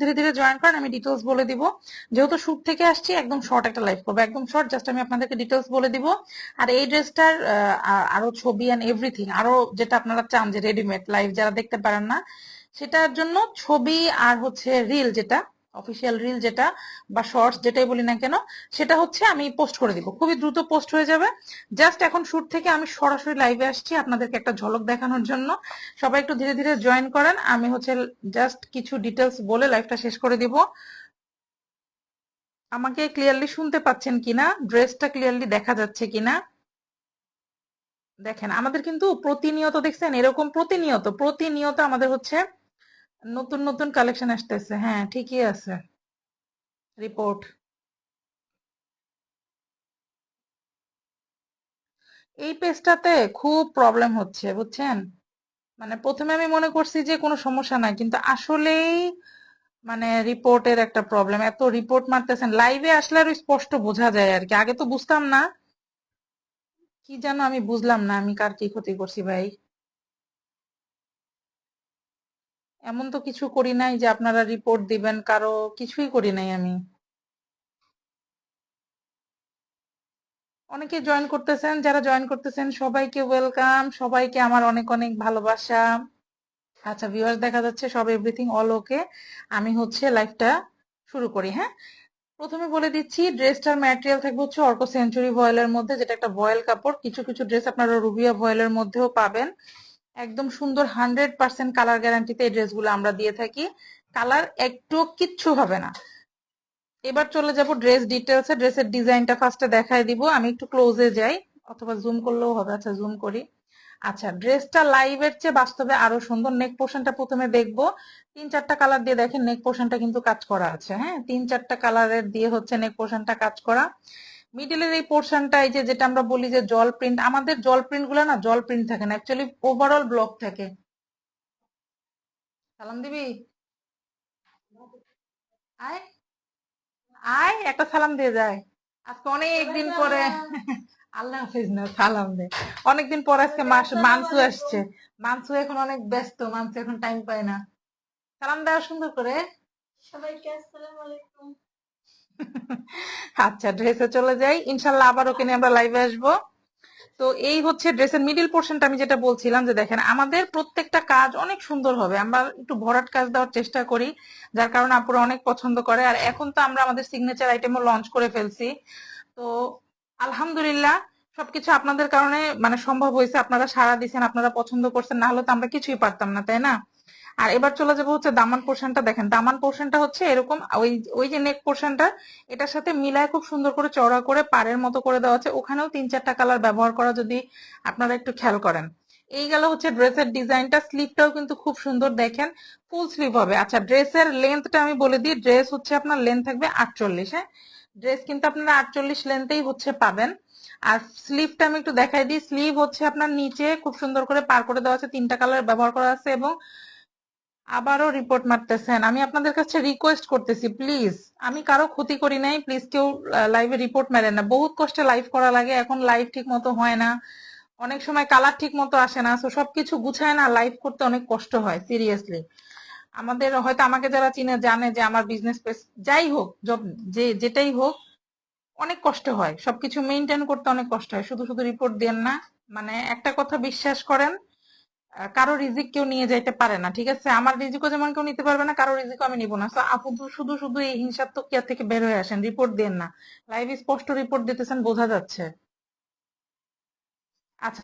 ধীরে ধীরে জয়েন করেন, আমি ডিটেলস বলে দিব। যেহেতু থেকে আসছি, একদম শর্ট একটা লাইভ করব। একদম শর্ট জাস্ট আমি আপনাদেরকে ডিটেলস বলে দিব। আর এই ড্রেসটার আরও ছবি এভরিথিং আরও যেটা আপনারা চান যে রেডিমেড লাইভ যারা দেখতে পারেন না সেটার জন্য ছবি আর হচ্ছে রিল যেটা অফিসিয়াল রিল যেটা বা শর্টস যেটাই বলি না কেন, সেটা হচ্ছে আমি পোস্ট করে দিব। খুবই দ্রুত পোস্ট হয়ে যাবে। জাস্ট এখন শুট থেকে আমি সরাসরি লাইভে আসছি আপনাদেরকে একটা ঝলক দেখানোর জন্য। সবাই একটু ধীরে ধীরে জয়েন করেন। আমি হচ্ছে জাস্ট কিছু ডিটেলস বলে লাইভটা শেষ করে দিব। আমাকে ক্লিয়ারলি শুনতে পাচ্ছেন কিনা? ড্রেসটা ক্লিয়ারলি দেখা যাচ্ছে কিনা? দেখেন, আমাদের কিন্তু প্রতিনিয়ত দেখছেন, এরকম প্রতিনিয়ত প্রতিনিয়ত আমাদের হচ্ছে নতুন নতুন কালেকশন আসতেছে। হ্যাঁ ঠিকই আছে। রিপোর্ট এই পেজটাতে খুব প্রবলেম হচ্ছে, বুঝছেন? মানে প্রথমে আমি মনে করছি যে কোনো সমস্যা নাই, কিন্তু আসলেই মানে রিপোর্টের একটা প্রবলেম এত রিপোর্ট মারতেছেন লাইভে আসলে আরও স্পষ্ট বোঝা যায় আর কি। আগে তো বুঝতাম না। কি যেন আমি বুঝলাম না আমি কার কি ক্ষতি করছি ভাই। এমন তো কিছু করি নাই যে আপনারা রিপোর্ট দিবেন, কারও কিছুই করি নাই আমি। অনেকে জয়েন করতেছেন, যারা জয়েন করতেছেন, সবাইকে ওয়েলকাম সবাইকে আমার অনেক অনেক ভালোবাসা। আচ্ছা ভিউয়ার্স দেখা যাচ্ছে সব এভরিথিং অল ওকে আমি হচ্ছে লাইফটা শুরু করি হ্যাঁ? প্রথমে বলে দিচ্ছি ড্রেসটার ম্যাটেরিয়াল থাকবে হচ্ছে অর্ক সেঞ্চুরি ভয়েলের মধ্যে, যেটা একটা ভয়েল কাপড়। কিছু কিছু ড্রেস আপনারা রুবিয়া ভয়েলের মধ্যেও পাবেন। একদম সুন্দর হান্ড্রেড পার্সেন্ট কালার গ্যারান্টিতে এই ড্রেসগুলো আমরা দিয়ে থাকি। কালার একটু কিচ্ছু হবে না। এবার চলে যাব ড্রেস ডিটেলসে ড্রেসের ডিজাইনটা ফার্স্টে দেখাই দিব। আমি একটু ক্লোজে যাই। অথবা জুম করলেও হবে। আচ্ছা জুম করি। আচ্ছা ড্রেসটা লাইভের চেয়ে বাস্তবে আরও সুন্দর। নেক পোর্শনটা প্রথমে দেখব। তিন চারটা কালার দিয়ে দেখেন নেক পোর্শনটা কিন্তু কাজ করা আছে। হ্যাঁ তিন চারটা কালারের দিয়ে হচ্ছে নেক পোর্শনটা কাজ করা। মিডিলের এই পোর্শনটা এই যে যেটা আমরা বলি যে জল প্রিন্ট আমাদের জল প্রিন্টগুলো না জল প্রিন্ট থাকে না অ্যাকচুয়ালি ওভারঅল ব্লক থাকে। সালাম দিবি? আয় আয় একটা সালাম দিয়ে যায়। আজকে অনেক দিন পরে আল্লাহ হাফিজ না সালাম দে। অনেকদিন পর আজকে মাস মানসু আসছে। মানসু এখন অনেক ব্যস্ত মানসু এখন টাইম পায় না। সালাম দেওয়া সুন্দর করে। সবাইকে আসসালামু আলাইকুম। আচ্ছা ড্রেসে চলে যাই। ইনশাল্লাহ আবার ওকে নিয়ে আমরা লাইভে আসব। তো এই হচ্ছে ড্রেসের মিডিল পোর্শনটা আমি যেটা বলছিলাম যে দেখেন, আমাদের প্রত্যেকটা কাজ অনেক সুন্দর হবে। আমরা একটু ভরাট কাজ দেওয়ার চেষ্টা করি, যার কারণে আপুরা অনেক পছন্দ করে। আর এখন তো আমরা আমাদের সিগনেচার আইটেমও লঞ্চ করে ফেলছি। তো আলহামদুলিল্লাহ, সবকিছু আপনাদের কারণে মানে সম্ভব হয়েছে। আপনারা সাড়া দিচ্ছেন আপনারা পছন্দ করছেন, না হলে তো আমরা কিছুই পারতাম না, তাই না? আর এবার চলে যাব হচ্ছে দামান পোর্শনটা দেখেন। দামান পোর্শনটা হচ্ছে এরকম, ওই ওই যে নেক পোর্শনটা এটার সাথে মিলায় খুব সুন্দর করে চড়া করে পাড়ের মতো করে দেওয়া আছে। ওখানেও তিন চারটা কালার ব্যবহার করা যদি আপনারা একটু খেয়াল করেন। এই গেল হচ্ছে ড্রেসের ডিজাইনটা স্লিভটাও কিন্তু খুব সুন্দর দেখেন। ফুল স্লিভ হবে। আচ্ছা ড্রেসের লেন্থটা আমি বলে দিই ড্রেস হচ্ছে আপনার লেন্থ থাকবে আটচল্লিশ হ্যাঁ? ড্রেস কিন্তু আপনারা আটচল্লিশ লেন্থেই হচ্ছে পাবেন। আর স্লিভটা আমি একটু দেখাই দিই। স্লিভ হচ্ছে আপনার নিচে খুব সুন্দর করে পার করে দেওয়া আছে। তিনটা কালার ব্যবহার করা আছে এবং আবারও রিপোর্ট মারতেছেন। আমি আপনাদের কাছে রিকোয়েস্ট করতেছি প্লিজ আমি কারও ক্ষতি করি নাই প্লিজ কেউ লাইভে রিপোর্ট মেরেন না। বহুত কষ্টে লাইভ করা লাগে, এখন লাইভ ঠিক মতো হয় না। অনেক সময় কালার ঠিক মতো আসে না তো সবকিছু গুছায় না লাইভ করতে অনেক কষ্ট হয় সিরিয়াসলি আমাদের হয়তো আমাকে যারা চিনে, জানে যে আমার বিজনেস পেজ যাই হোক যে, যেটাই হোক, অনেক কষ্ট হয়। সবকিছু মেনটেন করতে অনেক কষ্ট হয়। শুধু শুধু রিপোর্ট দেন না। মানে একটা কথা বিশ্বাস করেন কারও রিজিক কেউ নিয়ে যাইতে পারে না, ঠিক আছে? আমার রিজিকও যেমন কেউ নিতে পারবে না, কারও রিজিকও আমি নিব না। আপু শুধু শুধু এই হিংসাত্মক কেয়ার থেকে বের হয়ে আসেন রিপোর্ট দেন না। লাইভ স্পষ্ট রিপোর্ট দিতেছেন, বোঝা যাচ্ছে। আচ্ছা।